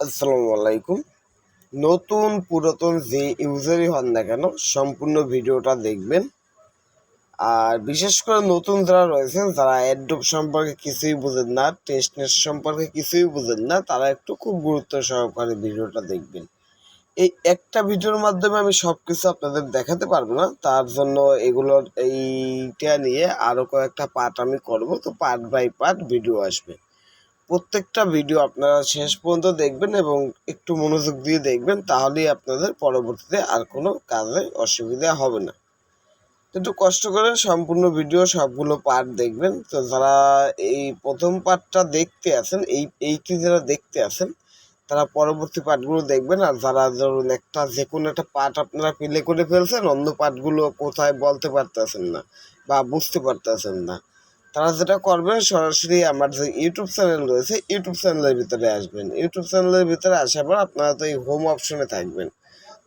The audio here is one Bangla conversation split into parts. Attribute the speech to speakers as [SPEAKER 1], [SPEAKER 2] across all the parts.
[SPEAKER 1] আসসালামু আলাইকুম। নতুন, পুরাতন যে ইউজারই হন না কেন, সম্পূর্ণ ভিডিওটা দেখবেন। আর বিশেষ করে নতুন যারা রয়েছেন, যারা অ্যাডোব সম্পর্কে কিছুই বুঝেন না টেস্টনেট সম্পর্কে কিছুই বুঝেন না, তারা একটু খুব গুরুত্ব সহকারে ভিডিওটা দেখবেন। এই একটা ভিডিওর মাধ্যমে আমি সব কিছু আপনাদের দেখাতে পারব না, তার জন্য এগুলোর এইটা নিয়ে আরও কয়েকটা পার্ট আমি করব, তো পার্ট বাই পার্ট ভিডিও আসবে। প্রত্যেকটা ভিডিও আপনারা শেষ পর্যন্ত দেখবেন এবং একটু মনোযোগ দিয়ে দেখবেন, তাহলেই আপনাদের পরবর্তীতে আর কোনো কাজে অসুবিধা হবে না। একটু কষ্ট করে সম্পূর্ণ ভিডিও সবগুলো পার্ট দেখবেন। তো যারা এই প্রথম পার্টটা দেখতে আছেন, এই এইটি যারা দেখতে আছেন, তারা পরবর্তী পার্টগুলো দেখবেন। আর যারা ধরুন একটা যে কোনো একটা পার্ট আপনারা প্লে করে ফেলছেন, অন্য পার্টগুলো কোথায় বলতে পারতেছেন না বা বুঝতে পারতেছেন না। তারা যেটা করবেন সরাসরি আমার যে ইউটিউব চ্যানেল রয়েছে ইউটিউব চ্যানেলের ভিতরে আসবেন। ইউটিউব চ্যানেলের ভিতরে আসার পর আপনারা তো এই হোম অপশনে থাকবেন।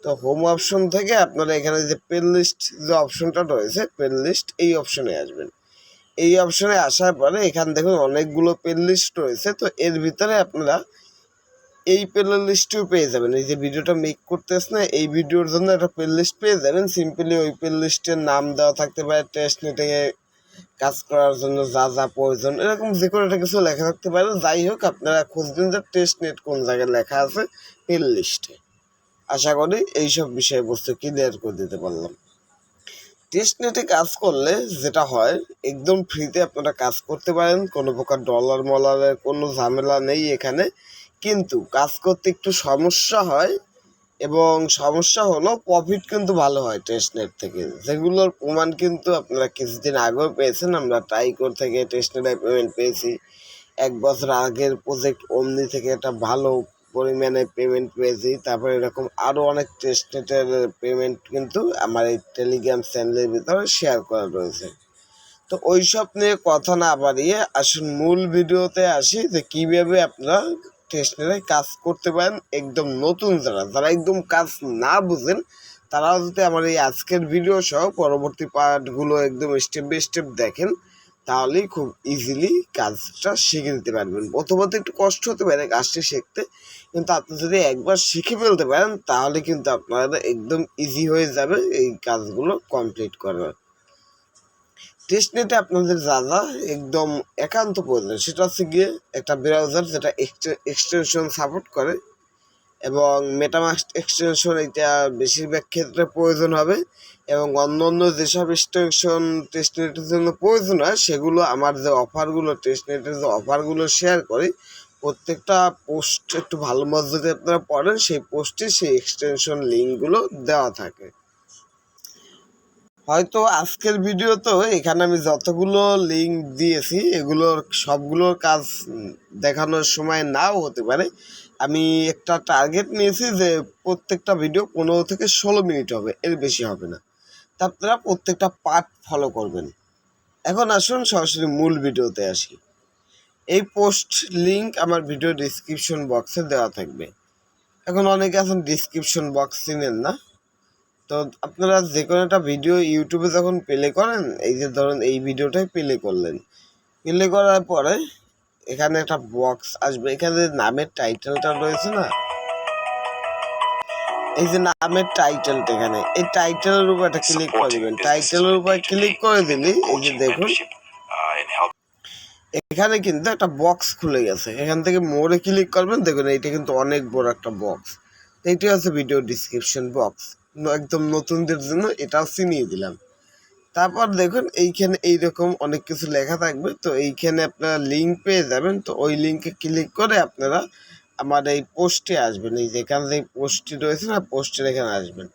[SPEAKER 1] তো হোম অপশন থেকে আপনারা এখানে যে পেন লিস্ট যে অপশনটা রয়েছে পেন লিস্ট এই অপশনে আসবেন। এই অপশনে আসার পরে এখান দেখুন অনেকগুলো পেন লিস্ট রয়েছে, তো এর ভিতরে আপনারা এই প্লে লিস্টটিও পেয়ে যাবেন। এই যে ভিডিওটা মেক করতেছ না, এই ভিডিওর জন্য একটা প্লে লিস্ট পেয়ে যাবেন। সিম্পলি ওই প্লে লিস্টের নাম দেওয়া থাকতে পারে টেস্ট নেটে কাজ করার জন্য যা যা প্রয়োজন, এরকম যে কোনো একটা কিছু লেখা থাকতে পারে। যাই হোক, আপনারা খুঁজবেন যে টেস্ট নেট কোন জায়গায় লেখা আছে প্লে লিস্টে আশা করি এইসব বিষয়বস্তু ক্লিয়ার করে দিতে পারলাম। টেস্ট নেটে কাজ করলে যেটা হয়, একদম ফ্রিতে আপনারা কাজ করতে পারেন। কোনো প্রকার ডলার মলারের কোনো ঝামেলা নেই এখানে। কিন্তু কাজ করতে একটু সমস্যা হয় এবং সমস্যা হলো প্রফিট কিন্তু ভালো হয় টেস্টনেট থেকে। যেগুলোর প্রমাণ কিন্তু আপনারা কিছুদিন আগেও পেয়েছেন, আমরা ট্রাইকোর থেকে টেস্টনেটে পেমেন্ট পেয়েছি। এক বছর আগের প্রজেক্ট অমনি থেকে একটা ভালো পরিমাণে পেমেন্ট পেয়েছি। তারপরে এরকম আরও অনেক টেস্টনেটের পেমেন্ট কিন্তু আমার এই টেলিগ্রাম চ্যানেলের ভিতরে শেয়ার করা রয়েছে। তো ওই সব নিয়ে কথা না বাড়িয়ে আসুন মূল ভিডিওতে আসি যে কীভাবে আপনারা স্টেশনারি কাজ করতে পারেন একদম নতুন যারা। যারা একদম কাজ না বুঝেন, তারাও যদি আমার এই আজকের ভিডিও সহ পরবর্তী পার্টগুলো একদম স্টেপ বাই স্টেপ দেখেন, তাহলেই খুব ইজিলি কাজটা শিখে নিতে পারবেন। প্রথমত একটু কষ্ট হতে পারে কাজটি শিখতে, কিন্তু আপনি যদি একবার শিখে ফেলতে পারেন, তাহলে কিন্তু আপনারা একদম ইজি হয়ে যাবে এই কাজগুলো কমপ্লিট করার। টেস্টনেটে আপনাদের যা যা একদম একান্ত প্রয়োজন, সেটা হচ্ছে গিয়ে একটা ব্রাউজার যেটা এক্সটেনশন সাপোর্ট করে এবং মেটামাস্ক এক্সটেনশন এটা বেশিরভাগ ক্ষেত্রে প্রয়োজন হবে এবং অন্য অন্য যেসব এক্সটেনশন টেস্টনেটের জন্য প্রয়োজন হয়, সেগুলো আমার যে অফারগুলো টেস্টনেটের যে অফারগুলো শেয়ার করি, প্রত্যেকটা পোস্ট একটু ভালো মতো যদি আপনারা পড়েন, সেই পোস্টে সেই এক্সটেনশন লিঙ্কগুলো দেওয়া থাকে। হয়তো আজকের ভিডিওতেও এখানে আমি যতগুলো লিঙ্ক দিয়েছি, এগুলোর সবগুলোর কাজ দেখানোর সময় নাও হতে পারে। আমি একটা টার্গেট নিয়েছি যে প্রত্যেকটা ভিডিও পনেরো থেকে ষোলো মিনিট হবে, এর বেশি হবে না। তা আপনারা প্রত্যেকটা পার্ট ফলো করবেন। এখন আসুন সরাসরি মূল ভিডিওতে আসি। এই পোস্ট লিঙ্ক আমার ভিডিও ডিসক্রিপশন বক্সে দেওয়া থাকবে। এখন অনেকে আছেন ডিসক্রিপশন বক্স চিনেন না। তো আপনারা যে কোনো একটা ভিডিও ইউটিউবে যখন প্লে করেন, এই যে ধরুন এই ভিডিওটাই প্লে করলেন। প্লে করার পরে এখানে একটা বক্স আসবে। এখানে নামের টাইটেলটা রয়েছে না, এই যে নামের টাইটেলটা এখানে, এই টাইটেলের উপর একটা ক্লিক করে দেবেন। টাইটেলের উপর ক্লিক করে দিলি এই যে দেখুন, এখানে কিন্তু একটা বক্স খুলে গেছে। এখান থেকে মোড়ে ক্লিক করবেন। দেখুন, এইটা কিন্তু অনেক বড় একটা বক্স এইটি হচ্ছে ভিডিও ডিসক্রিপশন বক্স একদম নতুনদের জন্য এটাও চিনিয়ে দিলাম। তারপর দেখুন, এইখানে এইরকম অনেক কিছু লেখা থাকবে। তো এইখানে আপনারা লিঙ্ক পেয়ে যাবেন। তো ওই লিঙ্কে ক্লিক করে আপনারা আমার এই পোস্টে আসবেন। এই যেখানে যে পোস্টটি রয়েছে, না পোস্টের এখানে আসবেন।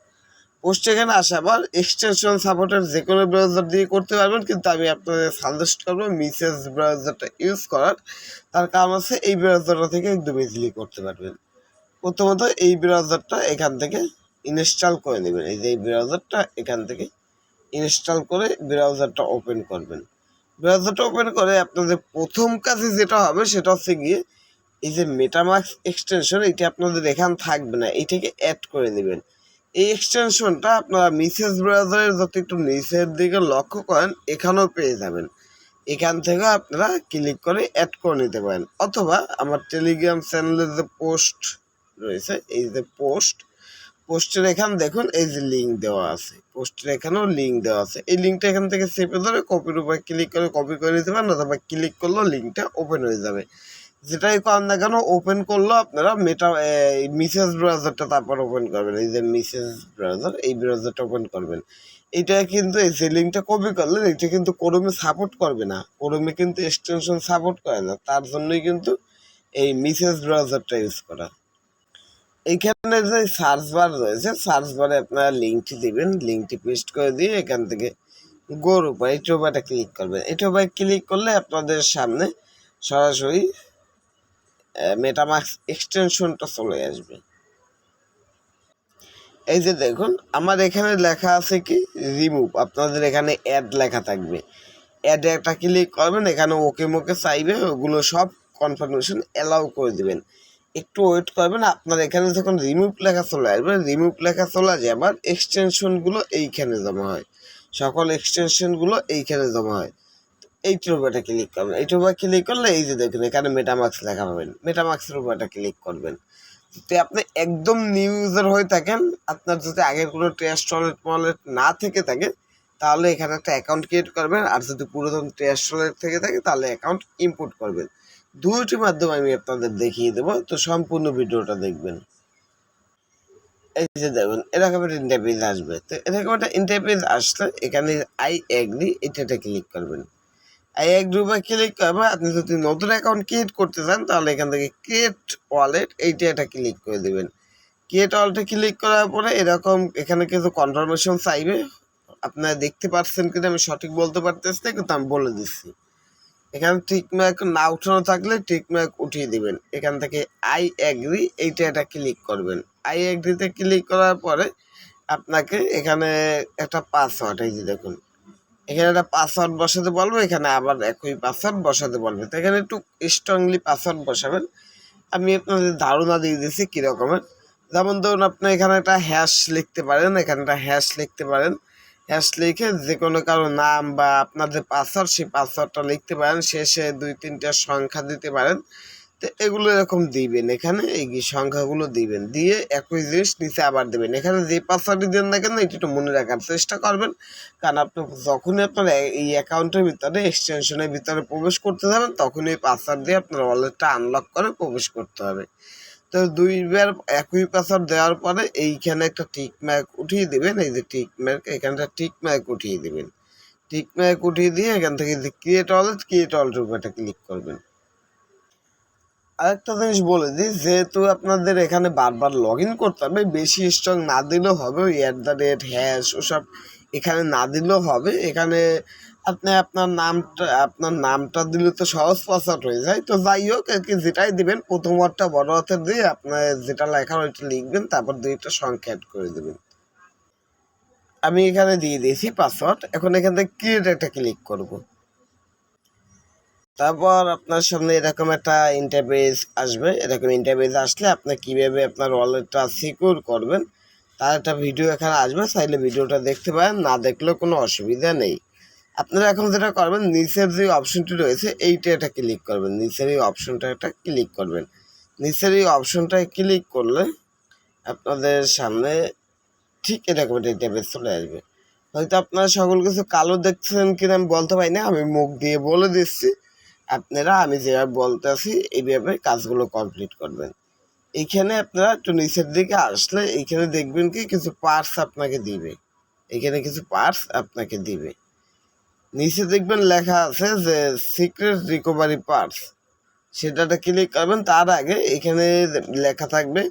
[SPEAKER 1] পোস্টে এখানে আসা পর এক্সটেনশন সাপোর্টের যে কোনো ব্রাউজার দিয়ে করতে পারবেন। কিন্তু আমি আপনাদের সাজেস্ট করব মিসেস ব্রাউজারটা ইউজ করার। তার কারণ হচ্ছে এই ব্রাউজারটা থেকে একদম ইজিলি করতে পারবেন। প্রথমত এই ব্রাউজারটা এখান থেকে ইনস্টল করে নেবেন। এই যে এই ব্রাউজারটা, এখান থেকে ইনস্টল করে ব্রাউজারটা ওপেন করবেন। ব্রাউজারটা ওপেন করে আপনাদের প্রথম কাজে যেটা হবে, সেটা হচ্ছে গিয়ে এই যে মেটামাক্স এক্সটেনশন এটি আপনাদের এখান থাকবে না, এটাকে অ্যাড করে নেবেন। এই এক্সটেনশনটা আপনারা মিসেস ব্রাউজারের যত একটু নিচের দিকে লক্ষ্য করেন, এখানেও পেয়ে যাবেন। এখান থেকে আপনারা ক্লিক করে অ্যাড করে নিতে পারেন। অথবা আমার টেলিগ্রাম চ্যানেলের যে পোস্ট রয়েছে, এই যে পোস্ট পোস্টের এখানে দেখুন, এই যে লিঙ্ক দেওয়া আছে। পোস্টের এখানেও লিঙ্ক দেওয়া আছে। এই লিঙ্কটা এখান থেকে চেপে ধরে কপির উপরে ক্লিক করে কপি করে নিতে পারেন অথবা ক্লিক করলেও লিঙ্কটা ওপেন হয়ে যাবে। যেটাই করেন না কেন ওপেন করলেও আপনারা মেটা মিসেস ব্রাউজারটা তারপর ওপেন করবেন। এই যে মিসেস ব্রাউজার এই ব্রাউজারটা ওপেন করবেন। এটা কিন্তু এই যে লিঙ্কটা কপি করলেন, এটা কিন্তু কোরমে সাপোর্ট করবে না। কোরমে কিন্তু এক্সটেনশন সাপোর্ট করে না। তার জন্যই কিন্তু এই মিসেস ব্রাউজারটা ইউজ করা। এইখানে যে সার্চ বার রয়েছে সার্চ বারে আপনারা লিঙ্কটি দিবেন লিঙ্কটি পেস্ট করে দিয়ে এখান থেকে গোর উপর এই টোবাটা ক্লিক করবেন। এই টোবায় ক্লিক করলে আপনাদের সামনে সরাসরি মেটামাক্স এক্সটেনশনটা চলে আসবে। এই যে দেখুন, আমার এখানে লেখা আছে কি রিমুভ আপনাদের এখানে অ্যাড লেখা থাকবে। অ্যাডে একটা ক্লিক করবেন, এখানে ওকে মোকে চাইবে, ওগুলো সব কনফার্মেশন অ্যালাউ করে দিবেন। একটু ওয়েট করবেন, আপনার এখানে যখন রিমুভ লেখা চলে আসবে রিমুভ লেখা চলে যায় আবার এক্সটেনশনগুলো এইখানে জমা হয়। সকল এক্সটেনশনগুলো এইখানে জমা হয়। এই ট্রোবাটা ক্লিক করবেন। এই ট্রোবা ক্লিক করলে এই যে দেখুন, এখানে মেটামাক্স লেখা পাবেন। মেটামাক্সের উপরটা ক্লিক করবেন। যদি আপনি একদম নিউ ইউজার হয়ে থাকেন, আপনার যদি আগের কোনো টেস্ট ওয়ালেট ওয়ালেট না থেকে থাকে, তাহলে এখানে একটা অ্যাকাউন্ট ক্রিয়েট করবেন। আর যদি পুরাতন টেস্ট ওয়ালেট থেকে থাকে, তাহলে অ্যাকাউন্ট ইম্পোর্ট করবেন। দুইটির মাধ্যমে আমি আপনাদের দেখিয়ে দেবো, তো সম্পূর্ণ ভিডিওটা দেখবেন। এই যে দেখুন, এরকম একটা ইন্টারভিউ আসবে। তো এরকম একটা ইন্টারভিউ আসলে এখানে আই এগ্রি এটাতে ক্লিক করবেন। আই এগ্রি বা ক্লিক করবে, আপনি যদি নতুন অ্যাকাউন্ট ক্রিয়েট করতে চান, তাহলে এখান থেকে ক্রিয়েট ওয়ালেট এইটা এটা ক্লিক করে দেবেন। ক্রিয়েট ওয়ালেটে ক্লিক করার পরে এরকম এখানে কিছু কনফার্মেশন চাইবে। আপনারা দেখতে পাচ্ছেন কিনা, আমি সঠিক বলতে পারতেছি না, কিন্তু আমি বলে দিচ্ছি। এখানে টিক মার্ক না উঠানো থাকলে টিক মার্ক উঠিয়ে দিবেন। এখান থেকে আই অ্যাগ্রি এইটা এটা ক্লিক করবেন। আই অ্যাগ্রিতে ক্লিক করার পরে আপনাকে এখানে একটা পাসওয়ার্ড এই যে দেখুন। এখানে একটা পাসওয়ার্ড বসাতে বলব, এখানে আবার একই পাসওয়ার্ড বসাতে বলবে। তো এখানে একটু স্ট্রংলি পাসওয়ার্ড বসাবেন। আমি আপনাদের ধারণা দিয়ে দিয়েছি কীরকমের। যেমন ধরুন আপনি এখানে একটা হ্যাশ লিখতে পারেন, এখানে একটা হ্যাশ লিখতে পারেন। হ্যাশ লিখে যে কোনো কারও নাম বা আপনার যে পাসওয়ার্ড সেই পাসওয়ার্ডটা লিখতে পারেন, শেষে দুই তিনটা সংখ্যা দিতে পারেন। তো এগুলো এরকম দিবেন, এখানে এই সংখ্যাগুলো দিবেন। দিয়ে একই জিনিস নিচে আবার দেবেন। এখানে যে পাসওয়ার্ডই দেন না কেন, এটা একটু মনে রাখার চেষ্টা করবেন। কারণ আপনি যখনই আপনার এই অ্যাকাউন্টের ভিতরে এক্সটেনশনের ভিতরে প্রবেশ করতে যাবেন, তখনই এই পাসওয়ার্ড দিয়ে আপনার ওয়ালেটটা আনলক করে প্রবেশ করতে হবে। তো দুইবার একই পাসওয়ার্ড দেওয়ার পরে এইখানে একটা টিক ম্যাক উঠিয়ে দেবেন, এই যে টিক ম্যাক এখানটা টিক ম্যাক উঠিয়ে দিবেন। টিক ম্যাক উঠিয়ে দিয়ে এখান থেকে যে ক্রিয়েট ওয়ালেট ক্রিয়েট ওয়ালেটের উপর একটা ক্লিক করবেন। আরেকটা জিনিস বলে দিই, যেহেতু আপনাদের এখানে বারবার লগ ইন করতে হবে, বেশি স্ট্রং না দিলেও হবে, ওই অ্যাট দ্য রেট হ্যাশ ওসব এখানে না দিলেও হবে। এখানে আপনি আপনার নামটা আপনার নামটা দিলে তো সহজ পাসওয়ার্ড হয়ে যায়। তো যাই হোক আর কি যেটাই দিবেন, প্রথম ওয়ার্ডটা বড় হাতের দিয়ে আপনার যেটা লেখা ওইটা লিখবেন, তারপর দুইটা সংখ্যা অ্যাড করে দেবেন। আমি এখানে দিয়ে দিয়েছি পাসওয়ার্ড। এখন এখান থেকে ক্রিয়েট একটা ক্লিক করব। তারপর আপনার সামনে এরকম একটা ইন্টারফেস আসবে। এরকম ইন্টারফেস আসলে আপনি কীভাবে আপনার ওয়ালেটটা সিকিউর করবেন, তার একটা ভিডিও এখানে আসবে। চাইলে ভিডিওটা দেখতে পারেন, না দেখলেও কোনো অসুবিধা নেই। আপনারা এখন যেটা করবেন, নিচের যে অপশনটি রয়েছে, এইটা এটা ক্লিক করবেন। নিচের এই অপশনটা একটা ক্লিক করবেন। নিচের এই অপশনটায় ক্লিক করলে আপনাদের সামনে ঠিক এরকম একটা ইন্টারফেস চলে আসবে। হয়তো আপনারা সকল কিছু কালো দেখছেন কিনা আমি বলতে পারি না, আমি মুখ দিয়ে বলে দিচ্ছি। আপনারা, আমি যেভাবে বলতেছি এইভাবে কাজগুলো কমপ্লিট করবেন। এইখানে আপনারা একটু নিচের দিকে আসলে এইখানে দেখবেন কি, কিছু পার্টস আপনাকে দিবে। এখানে কিছু পার্টস আপনাকে দিবে। নিচে দেখবেন লেখা আছে যে সিক্রেট রিকভারি পার্টস সেটাতে ক্লিক করবেন, তার আগে এখানে লেখা থাকবে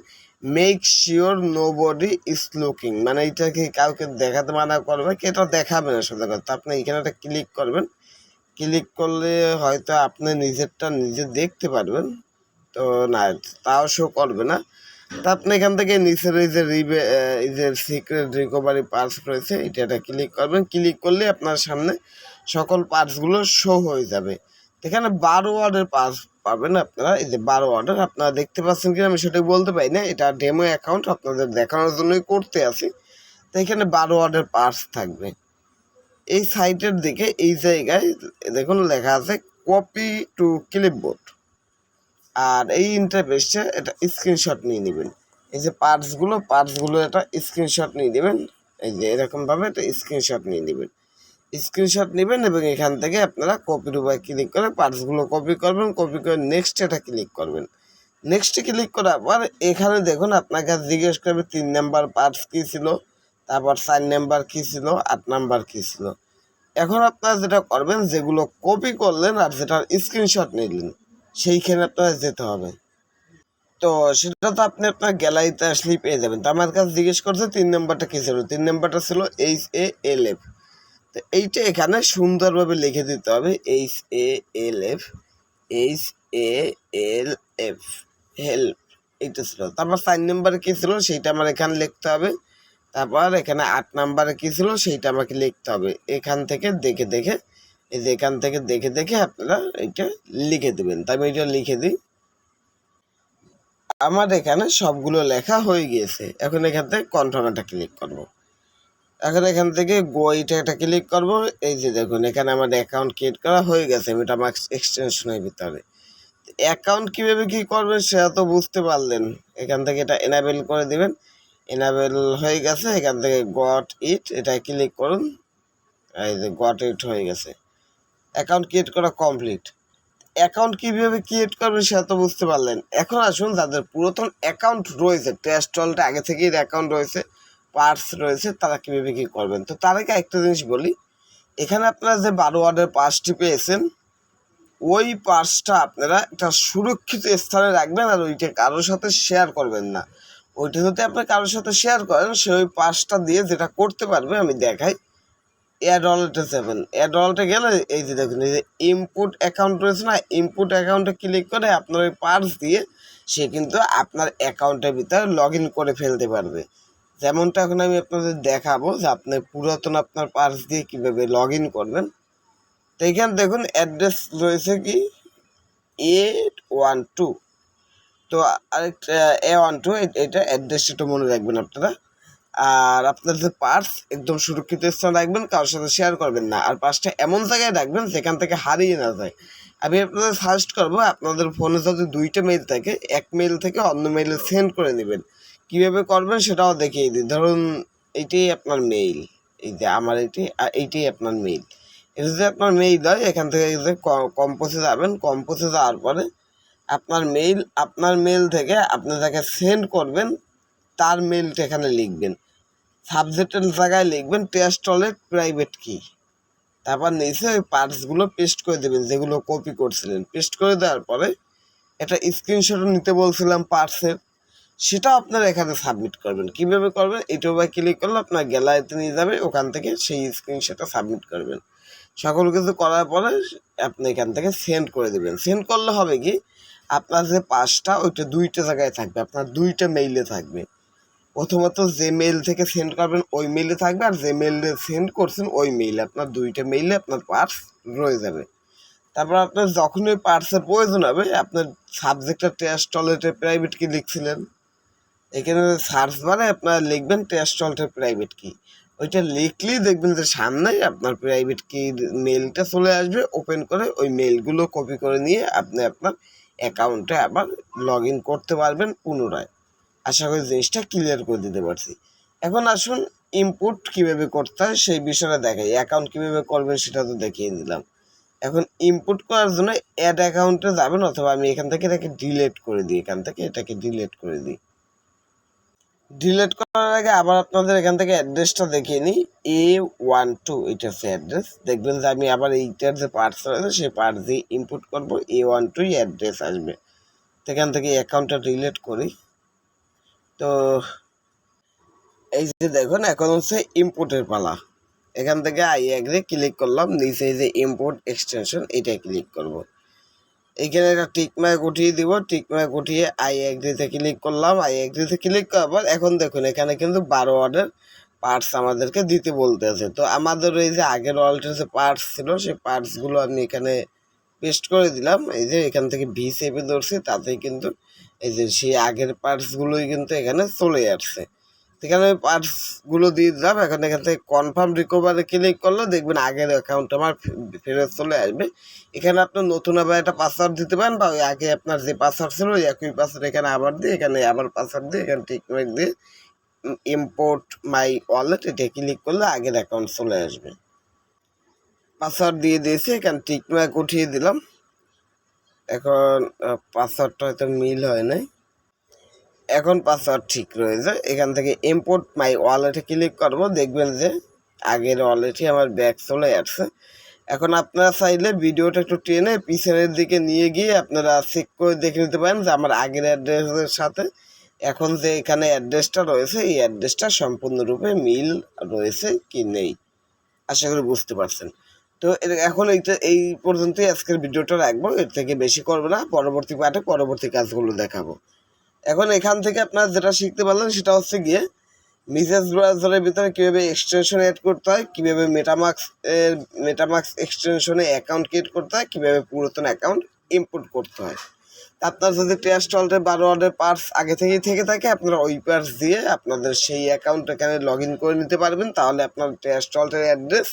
[SPEAKER 1] make sure nobody is looking মানে এটাকে কাউকে দেখাতে মানা করবে কি এটা দেখাবে না সোজা কথা আপনি এখানে একটা ক্লিক করবেন। ক্লিক করলে হয়তো আপনি নিজেরটা নিজে দেখতে পারবেন, তো না, তাও শো করবে না। তা আপনি এখান থেকে নিচের এই যে রিবে এই যে সিক্রেট রিকভারি পার্টস রয়েছে, এটা একটা ক্লিক করবেন। ক্লিক করলে আপনার সামনে সকল পার্টসগুলো শো হয়ে যাবে। এখানে বারো ওয়ার্ডের পার্টস পাবেন আপনারা। এই যে বারো ওয়ার্ডের আপনারা দেখতে পাচ্ছেন কি আমি সেটা বলতে পারি না। এটা ডেমো অ্যাকাউন্ট আপনাদের দেখানোর জন্যই করতে আছি। তো এখানে বারো ওয়ার্ডের পার্টস থাকবে। এই সাইটের দিকে, এই জায়গায় দেখুন লেখা আছে কপি টু ক্লিপবোর্ড আর এই ইন্টারফেসটা এটা স্ক্রিনশট নিয়ে নেবেন। এই যে পার্টসগুলো পার্টসগুলো একটা স্ক্রিনশট নিয়ে নেবেন। এই যে এরকমভাবে এটা স্ক্রিনশট নিয়ে নেবেন। স্ক্রিনশট নেবেন এবং এখান থেকে আপনারা কপির উপরে ক্লিক করে পার্টসগুলো কপি করবেন কপি করে নেক্সট এটা ক্লিক করবেন। নেক্সটে ক্লিক করার পর এখানে দেখুন আপনাকে জিজ্ঞেস করবে তিন নাম্বার পার্টস কী ছিল, তারপর চার নাম্বার কী ছিল, আট নাম্বার কী ছিল। এখন আপনারা যেটা করবেন, যেগুলো কপি করলেন আর যেটার স্ক্রিনশট নিলেন সেইখানে আপনার যেতে হবে। তো সেটা তো আপনি আপনার গ্যালারিতে আসলেই পেয়ে যাবেন। তো আমার কাছে জিজ্ঞেস করছে, তিন নাম্বারটা কী ছিল? তিন নম্বরটা ছিল এইচ এ এল এফ তো এইটা এখানে সুন্দরভাবে লিখে দিতে হবে H A L F H A L F help এইটা ছিল। তারপর চার নাম্বারে কী ছিল? সেইটা আমার এখানে লিখতে হবে। তারপর এখানে আট নাম্বারে কী ছিল? সেইটা আমাকে লিখতে হবে। এখান থেকে দেখে দেখে এই যে এখান থেকে দেখে দেখে আপনারা এটা লিখে দেবেন। তাই আমি এটা লিখে দিই। আমার এখানে সবগুলো লেখা হয়ে গিয়েছে। এখন এখান থেকে কনফার্ম একটা ক্লিক করব। এখন এখান থেকে গো এটা একটা ক্লিক করব। এই যে দেখুন, এখানে আমার অ্যাকাউন্ট ক্রিয়েট করা হয়ে গেছে। এটা আমার এক্সটেনশনের ভিতরে। অ্যাকাউন্ট কীভাবে কী করবেন সেটা তো বুঝতে পারলেন। এখান থেকে এটা এনাবেল করে দিবেন। এনাবেল হয়ে গেছে। এখান থেকে গট ইট এটা ক্লিক করুন। এই যে গট ইট হয়ে গেছে। অ্যাকাউন্ট ক্রিয়েট করা কমপ্লিট অ্যাকাউন্ট কীভাবে ক্রিয়েট করবেন সেটা তো বুঝতে পারলেন। এখন আসুন, যাদের পুরাতন অ্যাকাউন্ট রয়েছে টেস্টলটা আগে থেকেই অ্যাকাউন্ট রয়েছে পার্টস রয়েছে, তারা কীভাবে কী করবেন? তো তার আগে একটা জিনিস বলি, এখানে আপনারা যে বারো ওয়ার্ডের পার্সটি পেয়েছেন, ওই পার্সটা আপনারা একটা সুরক্ষিত স্থানে রাখবেন আর ওইটা কারোর সাথে শেয়ার করবেন না। ওইটা যদি আপনি কারোর সাথে শেয়ার করেন, সে ওই পার্সটা দিয়ে যেটা করতে পারবে, আমি দেখাই। অ্যাড ওয়ালেটে যাবেন। অ্যাড ওয়ালেটে গেলে এই যে দেখুন, এই যে ইনপুট অ্যাকাউন্ট রয়েছে না ইনপুট অ্যাকাউন্টে ক্লিক করে আপনার ওই পার্স দিয়ে সে কিন্তু আপনার অ্যাকাউন্টের ভিতরে লগ ইন করে ফেলতে পারবে। যেমনটা এখন আমি আপনাদের দেখাবো যে আপনি পুরাতন আপনার পার্স দিয়ে কীভাবে লগ ইন করবেন। তো এখানে দেখুন অ্যাড্রেস রয়েছে কি? এ ওয়ান টু তো আরেকটা এ ওয়ান টু এটা অ্যাড্রেসটা একটু মনে রাখবেন আপনারা। আর আপনার যে পার্স একদম সুরক্ষিত স্থানে রাখবেন, কারোর সাথে শেয়ার করবেন না। আর পার্সটা এমন জায়গায় রাখবেন যেখান থেকে হারিয়ে না যায়। আমি আপনাদের সাজেস্ট করব, আপনাদের ফোনে যদি দুইটা মেইল থাকে, এক মেইল থেকে অন্য মেইলে সেন্ড করে নেবেন। কীভাবে করবেন সেটাও দেখিয়ে দিই। ধরুন এইটাই আপনার মেইল এই যে আমার এইটি আর এইটাই আপনার মেইল এটা যদি আপনার মেইল হয়, এখান থেকে যে কম্পোসে যাবেন। কম্পোসে যাওয়ার পরে আপনার মেইল আপনার মেইল থেকে আপনি যাকে সেন্ড করবেন, তার মেইলটা এখানে লিখবেন। সাবজেক্টের জায়গায় লিখবেন টেস্ট প্রাইভেট কি তারপর নিচে ওই পার্টসগুলো পেস্ট করে দেবেন, যেগুলো কপি করছিলেন। পেস্ট করে দেওয়ার পরে একটা স্ক্রিনশটও নিতে বলছিলাম পার্টসের সেটা আপনারা এখানে সাবমিট করবেন। কীভাবে করবেন? এইটার উপরে ক্লিক করলে আপনার গ্যালারিতে নিয়ে যাবে, ওখান থেকে সেই স্ক্রিনশটটা সাবমিট করবেন। সকল কিছু করার পরে আপনি এখান থেকে সেন্ড করে দেবেন। সেন্ড করলে হবে কি? আপনার যে পাঁচটা ওইটা দুইটা জায়গায় থাকবে। আপনার দুইটা মেইলে থাকবে। প্রথমত যে মেইল থেকে সেন্ড করবেন, ওই মেইলে থাকবে, আর যে মেইলে সেন্ড করছেন, ওই মেইলে আপনার দুইটা মেইলে আপনার পার্স রয়ে যাবে। তারপর আপনার যখন ওই পার্সের প্রয়োজন হবে, আপনার সাবজেক্টটা টেস্ট টলেটে প্রাইভেট কি লিখছিলেন, এখানে সার্চ বারে আপনার লিখবেন টেস্ট টলটে প্রাইভেট কি ওইটা লিখলেই দেখবেন যে সামনেই আপনার প্রাইভেট কি মেলটা চলে আসবে ওপেন করে ওই মেলগুলো কপি করে নিয়ে আপনি আপনার অ্যাকাউন্টে আবার লগ ইন করতে পারবেন পুনরায়। আশা করি জিনিসটা ক্লিয়ার করে দিতে পারছি। এখন আসুন ইনপুট কীভাবে করতে হয় সেই বিষয়টা দেখাই। অ্যাকাউন্ট কীভাবে করবেন সেটা তো দেখিয়ে দিলাম। এখন ইনপুট করার জন্য অ্যাড অ্যাকাউন্টে যাবেন অথবা আমি এখান থেকে এটাকে ডিলেট করে দিই। এখান থেকে এটাকে ডিলেট করে দিই। ডিলেট করার আগে আবার আপনাদের এখান থেকে অ্যাড্রেসটা দেখিয়ে নিই। এ ওয়ান টু এটা হচ্ছে অ্যাড্রেস দেখবেন যে আমি আবার এইটার যে পার্টস রয়েছে, সেই পার্টস দিয়ে ইনপুট করব। এ ওয়ান টুই অ্যাড্রেস আসবে। সেখান থেকে অ্যাকাউন্টটা ডিলেট করি। তো এই যে দেখুন, এখন হচ্ছে ইম্পোর্টের পালা এখান থেকে আই অ্যাগ্রি ক্লিক করলাম, নিচে যে ইম্পোর্ট এক্সটেনশন এটা ক্লিক করব। এইখানে একটা টিক মার্ক উঠিয়ে দিব টিক মার্ক উঠিয়ে আই অ্যাগ্রিতে ক্লিক করলাম, আই অ্যাগ্রিতে ক্লিক করার পর এখন দেখুন, এখানে কিন্তু বারো ওয়ার্ডের পার্টস আমাদেরকে দিতে বলতেছে তো আমাদের এই যে আগের ওয়ার্ল্ডের যে পার্টস ছিল, সেই পার্টসগুলো আমি এখানে পেস্ট করে দিলাম। এই যে এখান থেকে ভি সেপে ধরছি, তাতেই কিন্তু এই যে সেই আগের পার্টসগুলোই কিন্তু এখানে চলে আসছে। এখানে আমি পার্টসগুলো দিয়ে দিলাম, এখন এখান থেকে কনফার্ম রিকভারে ক্লিক করলে দেখবেন আগের অ্যাকাউন্ট আমার ফেরত চলে আসবে। এখানে আপনি নতুন আবার একটা পাসওয়ার্ড দিতে পারেন বা ওই আগে আপনার যে পাসওয়ার্ড ছিল ওই একই পাসওয়ার্ড এখানে আবার দিয়ে, এখানে আবার পাসওয়ার্ড দিয়ে, এখানে ঠিক মার্ক দিয়ে ইম্পোর্ট মাই ওয়ালেট এটা ক্লিক করলে আগের অ্যাকাউন্ট চলে আসবে। পাসওয়ার্ড দিয়ে দিয়েছি, এখানে টিক মার্ক উঠিয়ে দিলাম। এখন পাসওয়ার্ডটা হয়তো মিল হয় নাই। এখন পাসওয়ার্ড ঠিক রয়েছে এখান থেকে ইম্পোর্ট মাই ওয়ালেটে ক্লিক করব। দেখবেন যে আগের ওয়ালেটই আমার ব্যাগ চলে আসছে। এখন আপনারা চাইলে ভিডিওটা একটু টেনে পিছনের দিকে নিয়ে গিয়ে আপনারা চেক করে দেখে নিতে পারেন যে আমার আগের অ্যাড্রেসের সাথে এখন যে এখানে অ্যাড্রেসটা রয়েছে, এই অ্যাড্রেসটা সম্পূর্ণরূপে মিল রয়েছে কি নেই। আশা করি বুঝতে পারছেন। তো এখন এইটা, এই পর্যন্তই আজকের ভিডিওটা রাখব। এর থেকে বেশি করব না, পরবর্তী পার্টে পরবর্তী কাজগুলো দেখাবো। এখন এখান থেকে আপনারা যেটা শিখতে পারলেন সেটা হচ্ছে গিয়ে মিসেস ব্রাউজারের ভিতরে কীভাবে এক্সটেনশন অ্যাড করতে হয়, কীভাবে মেটামাক্স এর মেটামাক্স এক্সটেনশনে অ্যাকাউন্ট ক্রিয়েট করতে হয়, কীভাবে পুরাতন অ্যাকাউন্ট ইম্পোর্ট করতে হয়। আপনার যদি টেস্ট অল্টের বারো অর্ডার পার্টস আগে থেকেই থেকে থাকে, আপনারা ওই পার্টস দিয়ে আপনাদের সেই অ্যাকাউন্ট এখানে লগ ইন করে নিতে পারবেন। তাহলে আপনার টেস্ট অল্টের অ্যাড্রেস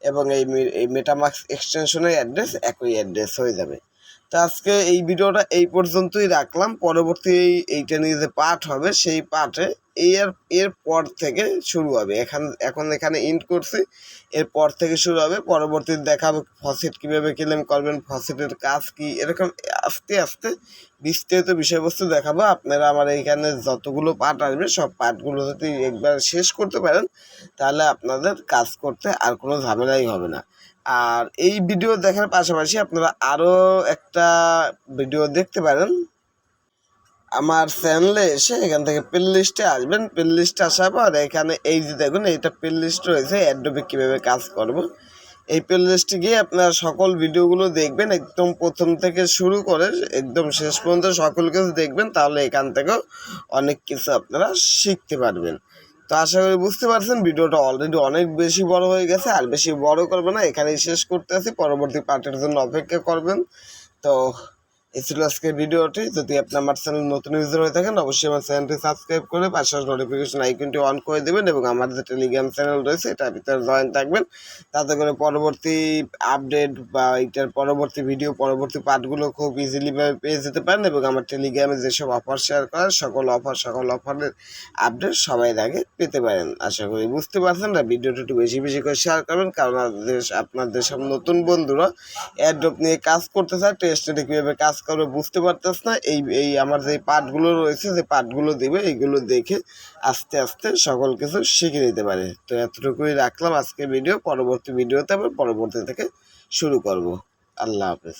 [SPEAKER 1] এবং এই এই মেটামাক্স এক্সটেনশনের অ্যাড্রেস একই অ্যাড্রেস হয়ে যাবে। তো আজকে এই ভিডিওটা এই পর্যন্তই রাখলাম। পরবর্তী এই- এইটা নিয়ে যে পার্ট হবে, সেই পার্টে এর এর পর থেকে শুরু হবে। এখান, এখন এখানে ইন্ট করছি। এরপর থেকে শুরু হবে। পরবর্তীতে দেখাবো ফসেট কীভাবে ক্লেম করবেন ফসেটের কাজ কি? এরকম আস্তে আস্তে বিস্তারিত বিষয়বস্তু দেখাবো। আপনারা আমার এইখানে যতগুলো পার্ট আসবে, সব পার্টগুলো যদি একবার শেষ করতে পারেন, তাহলে আপনাদের কাজ করতে আর কোনো ঝামেলাই হবে না। আর এই ভিডিও দেখার পাশাপাশি আপনারা আরও একটা ভিডিও দেখতে পারেন। আমার চ্যানেলে এসে এখান থেকে প্লে লিস্টে আসবেন। প্লে লিস্টে আসার পর এখানে এই যে দেখুন, এইটা প্লে লিস্ট রয়েছে অ্যাডোবে কীভাবে কাজ করব। এই প্লে লিস্টে গিয়ে আপনারা সকল ভিডিওগুলো দেখবেন, একদম প্রথম থেকে শুরু করে একদম শেষ পর্যন্ত সকল কিছু দেখবেন, তাহলে এখান থেকেও অনেক কিছু আপনারা শিখতে পারবেন। তো আশা করি বুঝতে পারছেন, ভিডিওটা অলরেডি অনেক বেশি বড় হয়ে গেছে, আর বেশি বড় করবে না, এখানেই শেষ করতে আছি পরবর্তী পার্টের জন্য অপেক্ষা করবেন। তো এই ছিল আজকের ভিডিওটি। যদি আপনি আমার চ্যানেল নতুন ইউজার হয়ে থাকেন, অবশ্যই আমার চ্যানেলটি সাবস্ক্রাইব করে পাশে নোটিফিকেশন আইকনটি অন করে দেবেন এবং আমার যে টেলিগ্রাম চ্যানেল রয়েছে, এটার ভিতরে জয়েন থাকবেন। তাতে করে পরবর্তী আপডেট বা এটার পরবর্তী ভিডিও পরবর্তী পার্টগুলো খুব ইজিলিভাবে পেয়ে যেতে পারেন এবং আমার টেলিগ্রামে যেসব অফার শেয়ার করার সকল অফার সকল অফারের আপডেট সবাই আগে পেতে পারেন। আশা করি বুঝতে পারছেন না ভিডিওটা একটু বেশি বেশি করে শেয়ার করবেন, কারণ আপনাদের সব নতুন বন্ধুরা অ্যাড্রপ নিয়ে কাজ করতে চায় টেস্টে কীভাবে কাজ করবে বুঝতে পারতেছ না, এই এই আমার যে পাঠগুলো রয়েছে, যে পাঠগুলো দেবে, এইগুলো দেখে আস্তে আস্তে সকল কিছু শিখে নিতে পারে। তো এতটুকুই রাখলাম আজকে ভিডিও। পরবর্তী ভিডিওতে আবার পরবর্তী থেকে শুরু করব। আল্লাহ হাফেজ।